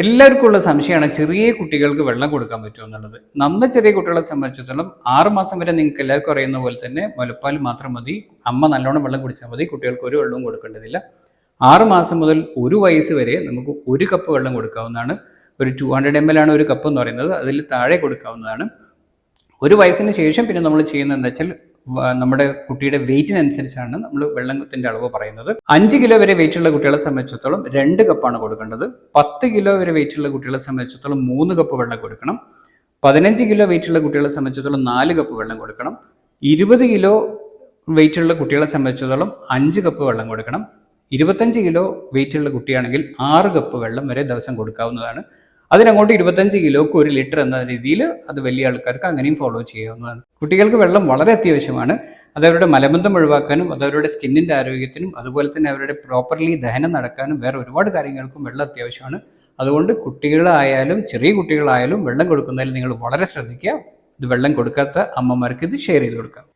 എല്ലാവർക്കും ഉള്ള സംശയമാണ് ചെറിയ കുട്ടികൾക്ക് വെള്ളം കൊടുക്കാൻ പറ്റുമോ എന്നുള്ളത്. നന്ന ചെറിയ കുട്ടികളെ സംബന്ധിച്ചിടത്തോളം ആറ് മാസം വരെ നിങ്ങൾക്ക് എല്ലാവർക്കും അറിയുന്ന പോലെ തന്നെ മുലപ്പാൽ മാത്രം മതി. അമ്മ നല്ലോണം വെള്ളം കുടിച്ചാൽ മതി. കുട്ടികൾക്ക് ഒരു വെള്ളവും കൊടുക്കേണ്ടതില്ല. ആറ് മാസം മുതൽ ഒരു വയസ്സ് വരെ നമുക്ക് ഒരു കപ്പ് വെള്ളം കൊടുക്കാവുന്നതാണ്. ഒരു ടു ഹൺഡ്രഡ് എം എൽ ആണ് ഒരു കപ്പ് എന്ന് പറയുന്നത്. അതിൽ താഴെ കൊടുക്കാവുന്നതാണ്. ഒരു വയസ്സിന് ശേഷം പിന്നെ നമ്മൾ ചെയ്യുന്നത് എന്താ വെച്ചാൽ നമ്മുടെ കുട്ടിയുടെ വെയിറ്റിനനുസരിച്ചാണ് നമ്മൾ വെള്ളത്തിന്റെ അളവ് പറയുന്നത്. അഞ്ച് കിലോ വരെ വെയിറ്റ് ഉള്ള കുട്ടികളെ സംബന്ധിച്ചിടത്തോളം രണ്ട് കപ്പാണ് കൊടുക്കേണ്ടത്. പത്ത് കിലോ വരെ വെയിറ്റ് ഉള്ള കുട്ടികളെ സംബന്ധിച്ചിടത്തോളം മൂന്ന് കപ്പ് വെള്ളം കൊടുക്കണം. പതിനഞ്ച് കിലോ വെയിറ്റ് ഉള്ള കുട്ടികളെ സംബന്ധിച്ചിടത്തോളം നാല് കപ്പ് വെള്ളം കൊടുക്കണം. ഇരുപത് കിലോ വെയിറ്റ് ഉള്ള കുട്ടികളെ സംബന്ധിച്ചിടത്തോളം അഞ്ച് കപ്പ് വെള്ളം കൊടുക്കണം. ഇരുപത്തഞ്ച് കിലോ വെയിറ്റ് ഉള്ള കുട്ടിയാണെങ്കിൽ ആറ് കപ്പ് വെള്ളം വരെ ദിവസം കൊടുക്കാവുന്നതാണ്. അതിനങ്ങോട്ട് ഇരുപത്തഞ്ച് കിലോക്ക് ഒരു ലിറ്റർ എന്ന രീതിയിൽ അത് വലിയ ആൾക്കാർക്ക് അങ്ങനെയും ഫോളോ ചെയ്യാവുന്നതാണ്. കുട്ടികൾക്ക് വെള്ളം വളരെ അത്യാവശ്യമാണ്. അത് അവരുടെ മലബന്ധം ഒഴിവാക്കാനും അത് അവരുടെ സ്കിന്നിന്റെ ആരോഗ്യത്തിനും അതുപോലെ തന്നെ അവരുടെ പ്രോപ്പർലി ദഹനം നടക്കാനും വേറെ ഒരുപാട് കാര്യങ്ങൾക്കും വെള്ളം അത്യാവശ്യമാണ്. അതുകൊണ്ട് കുട്ടികളായാലും ചെറിയ കുട്ടികളായാലും വെള്ളം കൊടുക്കുന്നതിൽ നിങ്ങൾ വളരെ ശ്രദ്ധിക്കുക. ഇത് വെള്ളം കൊടുക്കാത്ത അമ്മമാർക്ക് ഇത് ഷെയർ ചെയ്ത് കൊടുക്കാം.